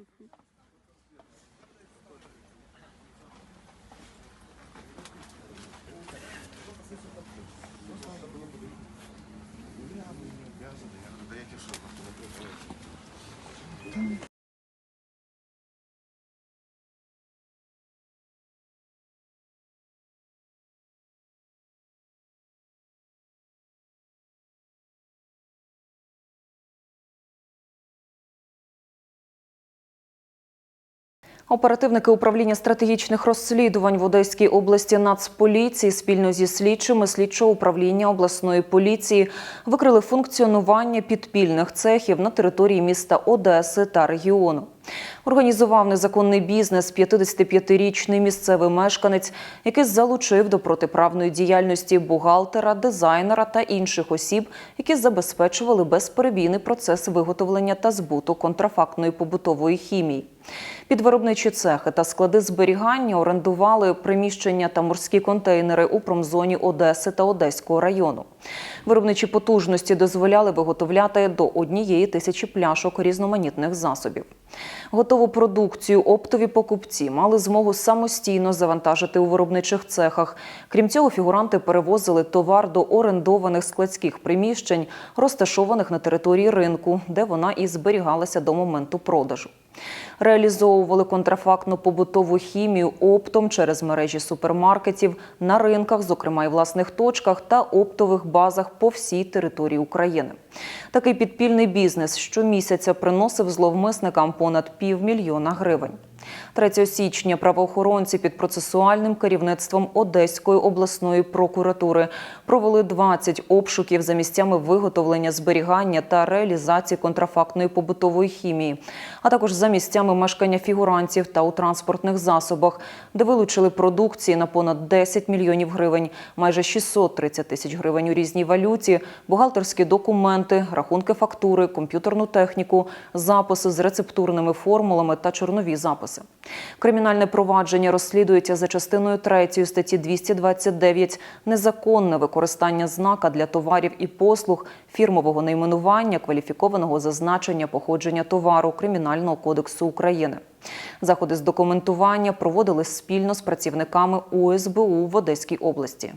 Я не обязан, я когда я тишу, Оперативники управління стратегічних розслідувань в Одеській області Нацполіції спільно зі слідчими слідчого управління обласної поліції викрили функціонування підпільних цехів на території міста Одеси та регіону. Організував незаконний бізнес 55-річний місцевий мешканець, який залучив до протиправної діяльності бухгалтера, дизайнера та інших осіб, які забезпечували безперебійний процес виготовлення та збуту контрафактної побутової хімії. Під виробничі цехи та склади зберігання орендували приміщення та морські контейнери у промзоні Одеси та Одеського району. Виробничі потужності дозволяли виготовляти до однієї тисячі пляшок різноманітних засобів. Готову продукцію оптові покупці мали змогу самостійно завантажити у виробничих цехах. Крім цього, фігуранти перевозили товар до орендованих складських приміщень, розташованих на території ринку, де вона і зберігалася до моменту продажу. Реалізовували контрафактну побутову хімію оптом через мережі супермаркетів на ринках, зокрема і власних точках та оптових базах по всій території України. Такий підпільний бізнес щомісяця приносив зловмисникам понад півмільйона гривень. 3 січня правоохоронці під процесуальним керівництвом Одеської обласної прокуратури провели 20 обшуків за місцями виготовлення, зберігання та реалізації контрафактної побутової хімії, а також за місцями мешкання фігурантів та у транспортних засобах, де вилучили продукції на понад 10 мільйонів гривень, майже 630 тисяч гривень у різній валюті, бухгалтерські документи, рахунки фактури, комп'ютерну техніку, записи з рецептурними формулами та чорнові записи. Кримінальне провадження розслідується за частиною 3 статті 229 незаконне використання знака для товарів і послуг, фірмового найменування, кваліфікованого зазначення походження товару Кримінального кодексу України. Заходи з документування проводили спільно з працівниками УСБУ в Одеській області.